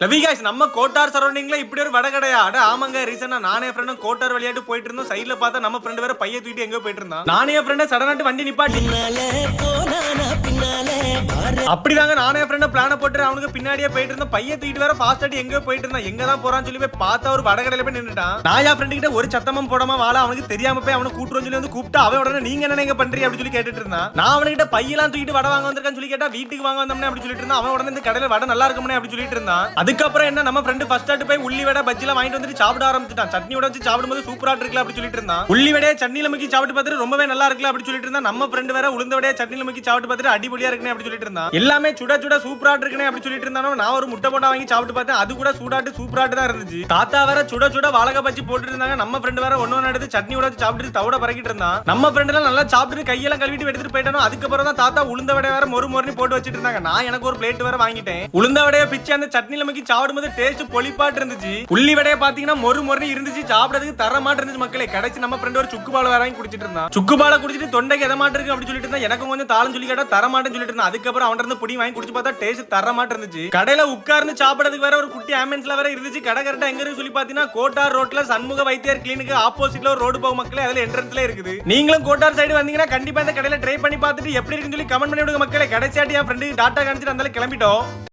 லவி guys நம்ம கோட்டார் சரௌண்டிங்ல இப்படி ஒரு வடை கடையா? அட ஆமாங்க ரீசனா நானே ஃப்ரெண்டும் கோட்டார் விளையாட்டு போயிட்டு இருந்தோம் சைடுல பார்த்தா நம்ம ஃப்ரெண்டு வேற பைய தூக்கிட்டு எங்க போயிட்டு இருந்தான் நானே ஃப்ரெண்ட சடனாட்டு வண்டி நிப்பாட்டி அப்படிதாங்க நானே ஃப்ரெண்ட் பிளான போட்டு அவனுக்கு பின்னாடியே போயிட்டு இருந்தோம். பையன் தூக்கிட்டு வேற ஃபாஸ்ட் ஆட்டி எங்கேயோ போயிட்டு இருந்தான். எங்க தான் போறான்னு சொல்லி போய் பார்த்தா ஒரு வடகடையில போய் நின்றுட்டான் நான் என் ஃப்ரெண்டு கிட்ட ஒரு சத்தமும் போடாம வாழ அவனுக்கு தெரியாம போய் அவனை கூட்டுறோம் சொல்லி வந்து கூப்பிட்டு அவன் உடனே நீங்க என்ன எங்க பண்றீங்க? அப்படின்னு சொல்லி கேட்டுட்டு இருந்தான். நான் அவன்கிட்ட பையெல்லாம் தூக்கிட்டு வடை வாங்க வந்திருக்கான்னு சொல்லி கேட்டா வீட்டுக்கு வாங்க வந்தோம்னே அப்படி சொல்லிட்டு இருந்தான். அவன் உடனே இந்த கடையில வடை நல்லா இருக்கும்னே அப்படி சொல்லிட்டு இருந்தான். அதுக்கப்புறம் என்ன நம்ம ஃப்ரெண்டு ஃபர்ஸ்ட் ஆட்டு போய் உள்ளி வடை பஜ்ஜிலாம் வாங்கிட்டு வந்துட்டு சாப்பிட ஆரம்பிச்சிட்டான். சட்னியோட வச்சு சாப்பிடும்போது சூப்பரா இருக்குல்ல அப்படி சொல்லிட்டு இருந்தான். உள்ளி வடையை சட்னியில முக்கி சாப்பிட்டு பார்த்துட்டு ரொம்பவே நல்லா இருக்குல்ல அப்படி சொல்லிட்டு இருந்தான். நம்ம ஃப்ரெண்டு வேற உளுந்த வடையை சட்னியில முக்கி சாப்பிட்டு பார்த்துட்டு அடிபொலியா இருக்குன்னு அப்படி சொல்லிட்டு இருந்தான். எல்லாமே சுட சுட சூப்பரா இருக்குனே அப்படி சொல்லிட்டு இருந்தாலும் நான் ஒரு முட்டை போட்டா வாங்கி சாப்பிட்டு பார்த்தேன். அது கூட சூடாட்டு சூப்பராட்டு தான் இருந்துச்சு. தாத்தா வேற சுட சுட வாழக பச்சி போட்டு இருந்தாங்க. நம்ம ஃப்ரெண்டு வேற ஒன்னு ஒன்று எடுத்து சட்னி வச்சு சாப்பிட்டு தவிட பறக்கிட்டு இருந்தான். நம்ம ஃப்ரெண்ட் எல்லாம் நல்லா சாப்பிட்டு கையெல்லாம் கழுவிட்டு எடுத்துட்டு போயிட்டானோ அதுக்கப்புறம் தான் தாத்தா உளுந்த வடை வேற மொறு மொறுனி போட்டு வச்சிட்டு இருந்தாங்க. நான் எனக்கு ஒரு பிளேட் வேற வாங்கிட்டேன். உளுந்த வடையை பிச்சு அந்த சட்னில முக்கி சாப்பிடும்போது டேஸ்ட் பொலிப்பாட்டு இருந்துச்சு. உள்ளி வடையை பாத்தீங்கன்னா மொறு மொறுனு இருந்துச்சு. சாப்பிடறதுக்கு தரமாட்டு இருந்துச்சு மக்களே. கிடைச்சி நம்ம ஃப்ரெண்ட் ஒரு சுக்கு பால் வேற வாங்கி குடிச்சிட்டு இருந்தான். சுக்கு பாலை குடிச்சிட்டு தொண்டைக்கு எதமாட்டு இருக்கு அப்படி சொல்லிட்டு இருந்தா எனக்கு கொஞ்சம் தாளம் சொல்லி கேட்டா தரமாட்டேன்னு சொல்லிட்டு இருந்தான். அதுக்கப்புறம் அவன் இருந்து புடி வாங்கி குடிச்சு பார்த்தா டேஸ்ட் தர தரமாட்டு இருந்துச்சு. கடையில உட்கார்ந்து சாப்பிடறதுக்கு வேற ஒரு குட்டி ஆம்புலன்ஸ்ல வேற இருந்துச்சு. கடை கரெக்டா எங்க இருக்கு சொல்லி பாத்தீங்கன்னா கோட்டார் ரோட்ல சண்முக வைத்தியர் கிளினிக் ஆப்போசிட்ல ஒரு ரோடு போகும் மக்களே அதுல என்ட்ரன்ஸ்ல இருக்குது. நீங்களும் கோட்டார் சைடு வந்தீங்கன்னா கண்டிப்பா இந்த கடையில ட்ரை பண்ணி பார்த்துட்டு எப்படி இருக்குன்னு சொல்லி கமெண்ட் பண்ணி விடுங்க மக்களே. கடைசியாட்டி என் ஃப்ரெண்டு டாட்டா காணிச்சிட்டு அந்த கிளம்பிட்டோம்.